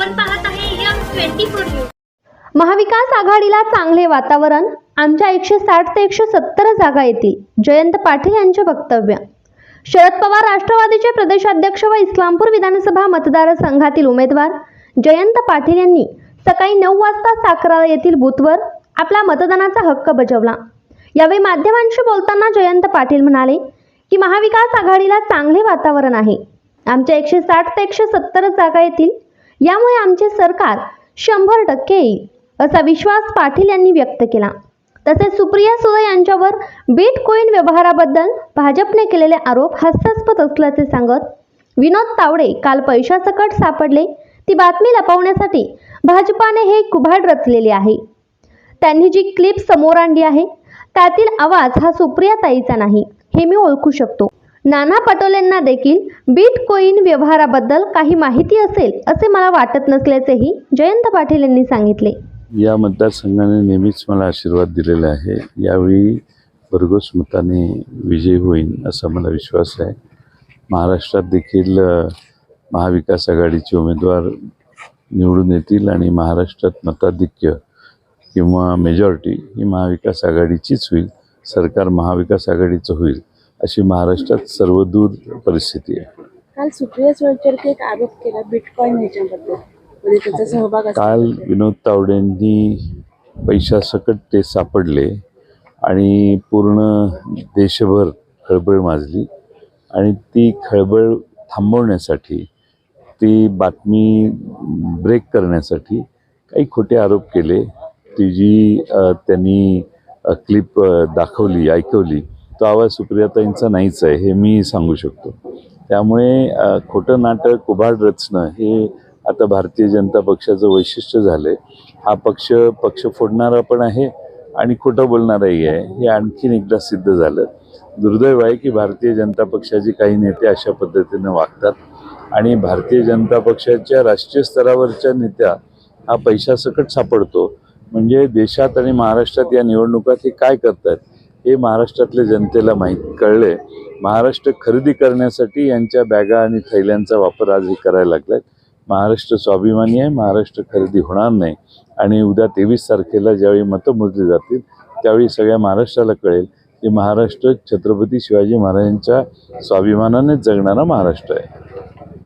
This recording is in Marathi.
आपण पाहत आहे यम ट्वेंटी फोर न्यूज. महाविकास आघाडीला चांगले वातावरण आमच्या एकशे साठ ते एकशे सत्तर जागा येतील जयंत पाटील यांचे वक्तव्य. शरद पवार राष्ट्रवादीचे प्रदेशाध्यक्ष व इस्लामपूर विधानसभा मतदारसंघातील उमेदवार जयंत पाटील यांनी सकाळी नऊ वाजता साकरा येथील बूथवर आपला मतदानाचा हक्क बजावला. यावेळी माध्यमांशी बोलताना जयंत पाटील म्हणाले की महाविकास आघाडीला चांगले वातावरण आहे. आमच्या एकशे साठ ते एकशे सत्तर जागा येतील यामुळे आमचे सरकार शंभर टक्के येईल असा विश्वास पाटील यांनी व्यक्त केला. तसेच सुप्रिया सुळे यांच्यावर बिटकॉईन व्यवहाराबद्दल भाजपने केलेले आरोप हास्यास्पद असल्याचे सांगत विनोद तावडे काल पैशासकट सापडले. ती बातमी लपवण्यासाठी भाजपाने हे कुभाड रचलेले आहे. त्यांनी जी क्लिप समोर आणली आहे त्यातील आवाज हा सुप्रिया ताईचा नाही हे मी ओळखू शकतो. नाना पटोलेंना देखील बिटकॉईन व्यवहाराबद्दल काही माहिती असेल असे मला वाटत नसल्याचेही जयंत पाटील यांनी सांगितले. या मतदारसंघाने नेहमीच मला आशीर्वाद दिलेला आहे. यावेळी भरघोस मताने विजय होईन असा मला विश्वास आहे. महाराष्ट्रात देखील महाविकास आघाडीचे उमेदवार निवडून येतील आणि महाराष्ट्रात मताधिक्य किंवा मेजॉरिटी ही महाविकास आघाडीचीच होईल. सरकार महाविकास आघाडीचं होईल. अशी महाराष्ट्रात सर्वदूर परिस्थिती आहे. काल सुप्रिया सुळेकर एक आरोप केला बिटकॉईन ह्याच्याबद्दल. म्हणजे त्याचा सहभाग. काल विनोद तावडेंनी पैशासकट ते सापडले आणि पूर्ण देशभर खळबळ माजली आणि ती खळबळ थांबवण्यासाठी ती बातमी ब्रेक करण्यासाठी काही खोटे आरोप केले. ती जी त्यांनी क्लिप दाखवली ऐकवली तो आवाज सुप्रियाताईंचा नाहीच आहे हे मी सांगू शकतो. त्यामुळे खोटं नाटक उभाड रचणं हे आता भारतीय जनता पक्षाचं वैशिष्ट्य झालंय. हा पक्ष पक्ष फोडणारा पण आहे आणि खोटं बोलणाराही आहे हे आणखीन एकदा सिद्ध झालं. दुर्दैव आहे की भारतीय जनता पक्षाचे काही नेते अशा पद्धतीनं वागतात आणि भारतीय जनता पक्षाच्या राष्ट्रीय स्तरावरच्या नेत्या हा पैशासकट सापडतो. म्हणजे देशात आणि महाराष्ट्रात या निवडणुकात हे काय करतात हे महाराष्ट्रातल्या जनतेला माहीत कळले. महाराष्ट्र खरेदी करण्यासाठी यांच्या बॅगा आणि थैल्यांचा वापर आजही करायला लागलाय महाराष्ट्र स्वाभिमानी आहे महाराष्ट्र खरेदी होणार नाही. आणि उद्या तेवीस तारखेला ज्यावेळी मतं मोजली जातील त्यावेळी सगळ्या महाराष्ट्राला कळेल की महाराष्ट्र छत्रपती शिवाजी महाराजांच्या स्वाभिमानानेच जगणारा महाराष्ट्र आहे.